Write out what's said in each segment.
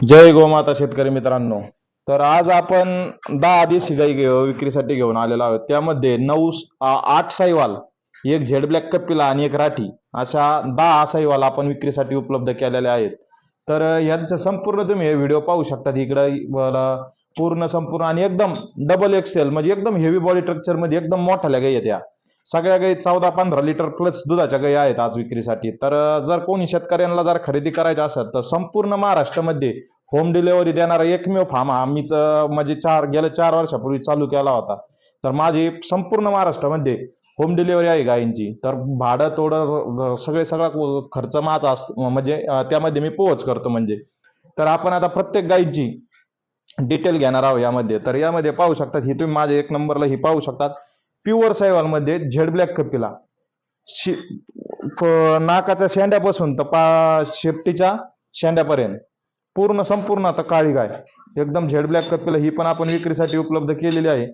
जय गोमाता शेतकरी मित्रांनो. तर आज आपण दहा देशी गाई विक्रीसाठी घेऊन आलेलो आहोत. त्यामध्ये नऊ आठ साईवाल एक झेड ब्लॅक कपिला आणि एक राठी अशा दहा साईवाल आपण विक्रीसाठी उपलब्ध केलेले आहेत. तर यांचं संपूर्ण तुम्ही हे व्हिडिओ पाहू शकता. इकडे पूर्ण संपूर्ण आणि एकदम डबल एक्सेल म्हणजे एकदम हेवी बॉडी स्ट्रक्चरमध्ये एकदम मोठ्या गाई आहेत त्या सगळ्या गाई चौदा पंधरा लिटर प्लस दुधाच्या गाई आहेत आज विक्रीसाठी. तर जर कोणी शेतकऱ्यांना जर खरेदी करायची असेल तर संपूर्ण महाराष्ट्रामध्ये होम डिलिव्हरी देणारा एकमेव फार्म हा मीच म्हणजे चार गेल्या चार वर्षापूर्वी चालू केला होता. तर माझी संपूर्ण महाराष्ट्रामध्ये होम डिलिव्हरी आहे गायींची तर भाडं तोडं सगळे सगळा खर्च माझा असतो म्हणजे त्यामध्ये मी पोहोच करतो म्हणजे. तर आपण आता प्रत्येक गायींची डिटेल घेणार आहोत यामध्ये. तर यामध्ये पाहू शकतात ही तुम्ही माझ्या एक नंबरला ही पाहू शकतात. प्युअर सायवाल मध्ये झेड ब्लॅक कपिला. शि- नाकाच्या शेंड्यापासून तर पा शेपटीच्या शेंड्यापर्यंत. पूर्ण संपूर्ण आता काळी गाय. एकदम झेड ब्लॅक कपिला ही पण आपण विक्रीसाठी उपलब्ध केलेली आहे.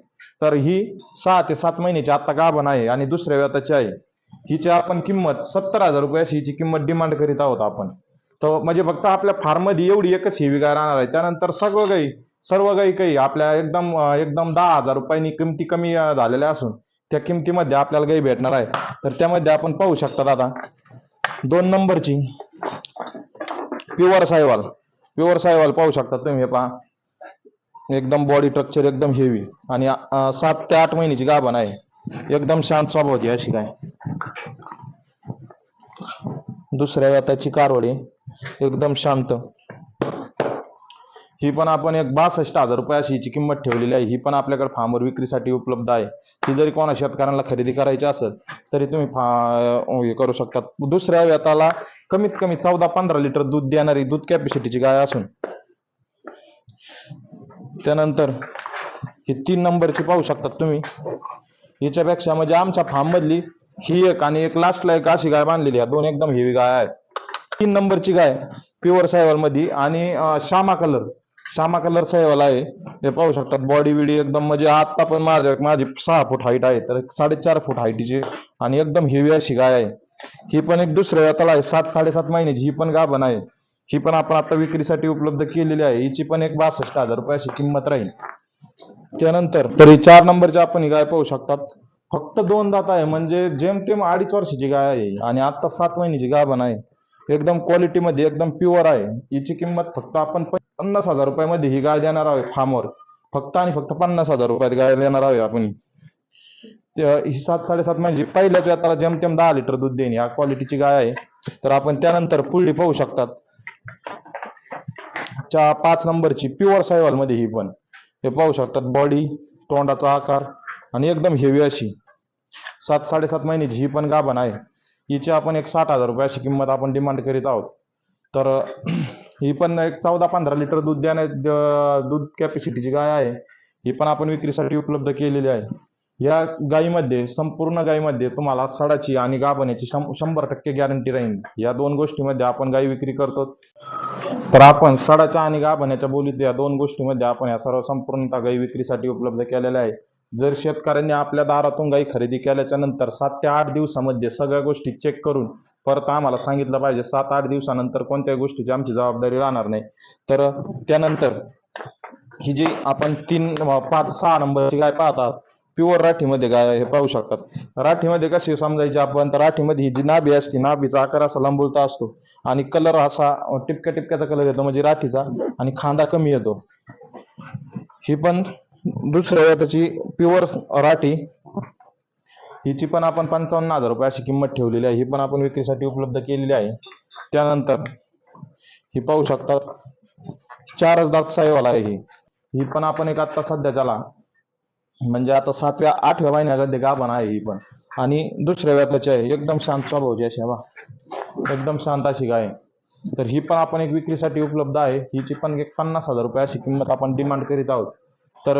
तर ही सहा ते सात महिन्याची आत्ता गाभण आहे आणि दुसऱ्या व्याताची आहे. हिची आपण किंमत सत्तर हजार रुपये अशी हिची किंमत डिमांड करीत आहोत आपण. तर म्हणजे फक्त आपल्या फार्ममध्ये एवढी एकच हिवी गाय राहणार आहे. त्यानंतर सर्व गाई सर्व गाई काही आपल्या एकदम एकदम दहा हजार रुपयांनी किमती कमी झालेल्या असून त्या किमतीमध्ये आपल्याला गाई भेटणार आहे. तर त्यामध्ये आपण पाहू शकता दादा. दोन नंबरची प्युअर सायवाल. प्युअर सायवाल पाहू शकता तुम्ही हे पहा. एकदम बॉडी स्ट्रक्चर एकदम हेवी आणि सात ते आठ महिन्याची गाभण आहे. एकदम शांत स्वभावाची अशी काय. दुसऱ्या व्याताची कारवडी. एकदम शांत. ही पण आपण एक बासष्ट हजार रुपये अशी हिची किंमत ठेवलेली आहे. ही पण आपल्याकडे फार्मवर विक्रीसाठी उपलब्ध आहे. ही जरी कोणा शेतकऱ्यांना खरेदी करायची असेल तरी तुम्ही फा- हे करू शकता दुसऱ्या व्यताला कमीत कमी चौदा पंधरा लिटर दूध देणारी दूध कॅपॅसिटीची गाय असून त्यानंतर ही तीन नंबरची पाहू शकतात तुम्ही. हिच्यापेक्षा म्हणजे आमच्या फार्म मधली ही एक आणि एक लास्टला एक अशी गाय बांधलेली आहे. दोन एकदम हेवी गाय आहेत. तीन नंबरची गाय प्युअर सायवलमध्ये आणि शामा श्यामा कलर श्यामा कलर सायवाल आहे. हे पाहू शकतात. बॉडी बिडी एकदम म्हणजे आता पण माझ्या माझी सहा फूट हाईट आहे. तर साडेचार फूट हाईटीची आणि एकदम हेवी अशी गाय आहे. ही पण एक दुसऱ्या वेताला आहे. सात साडेसात महिन्याची. ही पण गाभण आहे. ही पण आपण आता विक्रीसाठी उपलब्ध केलेली आहे. हिची पण एक बासष्ट हजार रुपयाची किंमत राहील. त्यानंतर तरी चार नंबरची आपण ही गाय पाहू शकतात. फक्त दोन दात आहे. म्हणजे जेमतेम अडीच वर्षाची गाय आहे. आणि आता सात महिन्याची गाभण आहे. एकदम क्वालिटी मध्ये एकदम प्युअर आहे. हिची किंमत फक्त आपण पन्नास हजार रुपयामध्ये ही गाय देणार आहोत फार्मवर. फक्त आणि फक्त पन्नास हजार रुपयात गाय देणार आहोत आपण. ही सात साडेसात महिन्याची पहिल्याच वेताला जमतेम दहा लिटर दूध देणे या क्वालिटीची गाय आहे. तर आपण त्यानंतर पुढली पाहू शकतात. च्या पाच नंबरची प्युअर सायवाल मध्ये ही पण. हे पाहू शकतात बॉडी तोंडाचा आकार आणि एकदम हेवी अशी. सात साडेसात महिन्याची ही पण गाभण आहे. हिची आपण एक साठ हजार रुपये अशी किंमत आपण डिमांड करीत आहोत. तर ही पण एक चौदा पंधरा लिटर दूध देण्या दूध कॅपॅसिटीची गाय आहे. ही पण आपण विक्रीसाठी उपलब्ध केलेली आहे. या गायीमध्ये संपूर्ण गायीमध्ये तुम्हाला सडाची आणि गाभण्याची शंभर टक्के गॅरंटी राहील. या दोन गोष्टीमध्ये आपण गायी विक्री करतो. तर आपण सडाच्या आणि गाभण्याच्या बोलीत या दोन गोष्टीमध्ये आपण या सर्व संपूर्णतः गायी विक्रीसाठी उपलब्ध केलेल्या आहे. जर शेतकऱ्यांनी आपल्या दारातून गायी खरेदी केल्याच्यानंतर सात ते आठ दिवसामध्ये सगळ्या गोष्टी चेक करून परत आम्हाला सांगितलं पाहिजे सात आठ दिवसानंतर कोणत्या गोष्टीची आमची जबाबदारी राहणार नाही. तर त्यानंतर ही जी आपण तीन पाच सहा नंबरची गाय पाहतात प्युअर राठीमध्ये गाय हे पाहू शकतात. राठीमध्ये कशी समजायची आपण? तर राठीमध्ये ही जी नाभी असते नाभीचा आकार असा लांबुलता असतो आणि कलर असा टिपक्या टिपक्याचा कलर येतो म्हणजे राठीचा आणि खांदा कमी येतो. ही पण दुसऱ्या त्याची प्युअर राठी हिची पण आपण पंचावन्न हजार रुपये अशी किंमत ठेवलेली आहे. ही पण आपण विक्रीसाठी उपलब्ध केलेली आहे. त्यानंतर ही पाहू शकता चारच दात साईवाला आहे ही. ही पण आपण एक आता सध्याच्याला म्हणजे आता सातव्या आठव्या महिन्यामध्ये गाभण आहे ही पण. आणि दुसऱ्या व्यापाची आहे. एकदम शांत स्वभावची अशी बा एकदम शांत अशी गाय. तर ही पण आपण एक विक्रीसाठी उपलब्ध आहे. हिची पण एक पन्नास हजार रुपये अशी किंमत आपण डिमांड करीत आहोत. तर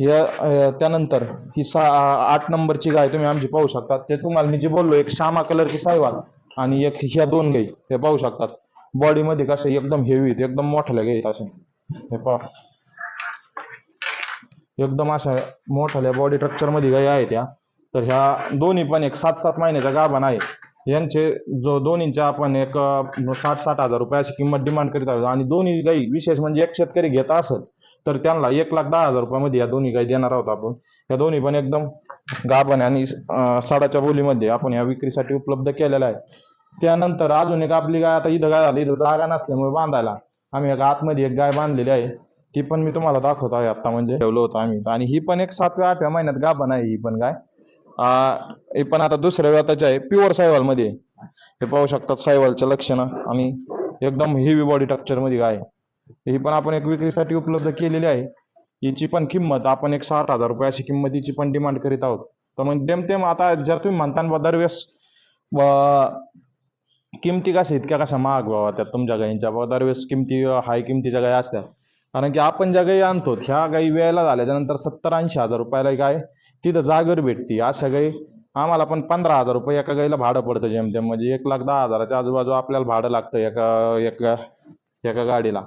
या त्यानंतर ही सा आठ नंबरची गाय तुम्ही आमची पाहू शकता ते तुम्हाला मी जे बोललो एक श्यामा कलरची सायवाल आणि एक ह्या दोन गाई हे पाहू शकतात. बॉडीमध्ये कसं कसे एकदम हेवी एकदम मोठ्या गाई असे हे पा एकदम अशा मोठ्याल्या बॉडी स्ट्रक्चरमध्ये गाई आहेत त्या तर ह्या दोन्ही पण एक सात सात महिन्याच्या गाभण आहे. यांचे जो दोन्हींच्या आपण एक साठ साठ हजार रुपयाची किंमत डिमांड करीत आहोत. आणि दोन्ही गाई विशेष म्हणजे एक शेतकरी घेत असेल तर त्यांना एक लाख दहा हजार रुपयामध्ये या दोन्ही गाय देणार आहोत आपण. या दोन्ही पण एकदम गाभण आणि साडाच्या बोलीमध्ये आपण या विक्रीसाठी उपलब्ध केलेल्या आहे. त्यानंतर अजून एक आपली गाय आता इथं गाय झाली इथं जागा नसल्यामुळे बांधायला. आम्ही एक आतमध्ये एक गाय बांधलेली आहे. ती पण मी तुम्हाला दाखवतो आहे आता म्हणजे. ठेवलं होतं आम्ही. आणि ही पण एक सातव्या आठव्या महिन्यात गाभण आहे ही पण गाय. हे पण आता दुसऱ्या व्याताचे आहे प्युअर सायवाल मध्ये हे पाहू शकतात सायवालच्या लक्षणं. आणि एकदम हेवी बॉडी स्ट्रक्चरमध्ये गाय आहे. ही पण आपण एक विक्रीसाठी उपलब्ध केलेली आहे. हिची पण किंमत आपण एक साठ हजार रुपये अशी किंमत हिची पण डिमांड करीत आहोत. तर मग डेमतेम आता जर तुम्ही म्हणता बा दरवेळेस किमती कशा इतक्या कशा महाग बाबा त्या तुमच्या गायींच्या बाबा दरवेळेस किमती हाय किमतीच्या गायी असतात कारण की आपण ज्या गायी आणतो ह्या गायी वेळेला झाल्याच्यानंतर सत्तर ऐंशी हजार रुपयाला गाय तिथं जागर भेटती. अशा गायी आम्हाला पण पंधरा हजार रुपये एका गाईला भाडं पडतं जेमतेम म्हणजे एक लाख दहा हजाराच्या आजूबाजू आपल्याला भाडं लागतं एका एका एका गाडीला.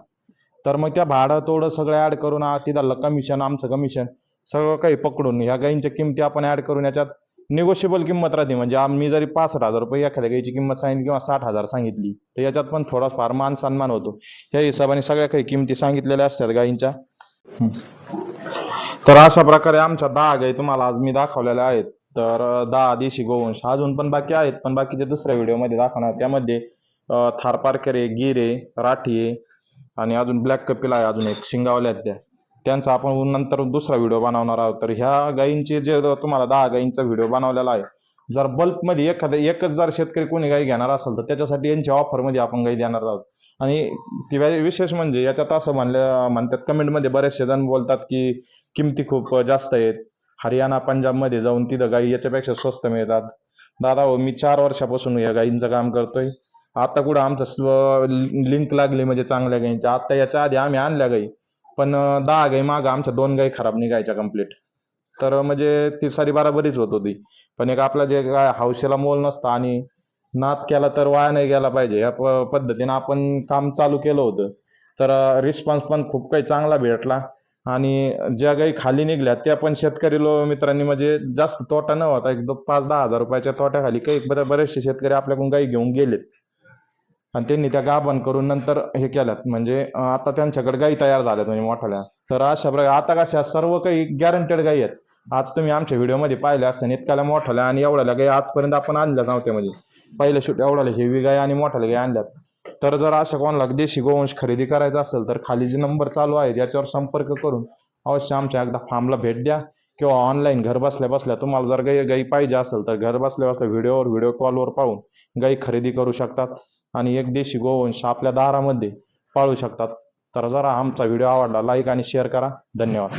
तर मग त्या भाडं तोडं सगळं ऍड करून आ- तिथलं कमिशन आमचं कमिशन सगळं काही पकडून ह्या गायींच्या किमती आपण ऍड करून याच्यात निगोशिएबल किंमत राहते. म्हणजे आम्ही जरी पासष्ट हजार रुपये एखाद्या गायीची किंमत सांगितली किंवा साठ हजार सांगितली तर याच्यात पण थोडाफार मान सन्मान होतो. ह्या हिशोबाने सगळ्या काही किमती सांगितलेल्या असतात गायींच्या तर अशा प्रकारे आमच्या दहा गायी तुम्हाला आज मी दाखवलेल्या आहेत तर दहा देशी गोवंश अजून पण बाकी आहेत पण बाकीचे दुसऱ्या व्हिडिओमध्ये दाखवणार. त्यामध्ये थारपारकरे गिरे राठीये राठी आणि अजून ब्लॅक कपिल आहे अजून एक शिंगावल्या आहेत त्या. त्यांचा आपण नंतर दुसरा व्हिडिओ बनवणार आहोत. तर ह्या गायींचे जे तुम्हाला दहा गायींचा व्हिडिओ बनवलेला आहे जर बल्कमध्ये एखाद्या एकच जर शेतकरी कोणी गाई घेणार असेल तर त्याच्यासाठी यांच्या ऑफरमध्ये आपण गाई देणार आहोत. आणि ती विशेष म्हणजे याच्यात असं म्हणलं म्हणतात कमेंटमध्ये बरेचसे जण बोलतात की किमती खूप जास्त आहेत. हरियाणा पंजाबमध्ये जाऊन तिथं गाई याच्यापेक्षा स्वस्त मिळतात. दादा हो मी चार वर्षापासून या गायींचं काम करतोय. आता कुठं आमचं लिंक लागली म्हणजे चांगल्या गायींच्या आता याच्या आधी आम्ही आणल्या गाई. पण दहा गाई मागं आमच्या दोन गाई खराब निघायच्या कंप्लीट तर म्हणजे ती सारी बराबरीच होत होती. पण एक आपलं जे काय हौशेला मोल नसतं आणि नाद केला तर वाया नाही गेला पाहिजे. या प- पद्धतीनं आपण काम चालू केलं होतं. तर रिस्पॉन्स पण खूप काही चांगला भेटला. आणि ज्या गाई खाली निघल्या त्या पण शेतकरी लो मित्रांनी म्हणजे जास्त तोटा न होता एक पाच दहा हजार रुपयाच्या तोट्याखाली काही बरेचसे शेतकरी आपल्याकडून गाई घेऊन गेलेत. आणि त्यांनी त्या गाभण करून नंतर हे केल्यात. म्हणजे आता त्यांच्याकडे गाई तयार झाल्यात म्हणजे मोठ्या तर अशा प्रकारे आता कशा सर्व काही गॅरंटेड गाई आहेत. आज तुम्ही आमच्या व्हिडिओमध्ये पाहिल्या असेल इतक्याला मोठ्याला आणि एवढ्याला गाई आजपर्यंत आपण आणल्या नव्हत्या म्हणजे. पहिल्या शूट एवढ्याला हेवी गाई आणि मोठ्याला गाई आणल्यात. तर जर अशा कोणाला देशी गोवंश खरेदी करायचा असेल तर खाली जे नंबर चालू आहे याच्यावर संपर्क करून अवश्य आमच्या एकदा फार्मला भेट द्या. किंवा ऑनलाईन घर बसल्या बसल्या तुम्हाला जर गाई गाई पाहिजे असेल तर घर बसल्या बसल्या व्हिडिओवर व्हिडिओ कॉलवर पाहून गाई खरेदी करू शकतात. आणि एक देशी गोवंश आपल्या दारामध्ये पाळू शकतात. तर जरा आमचा व्हिडिओ आवडला लाईक आणि शेअर करा. धन्यवाद.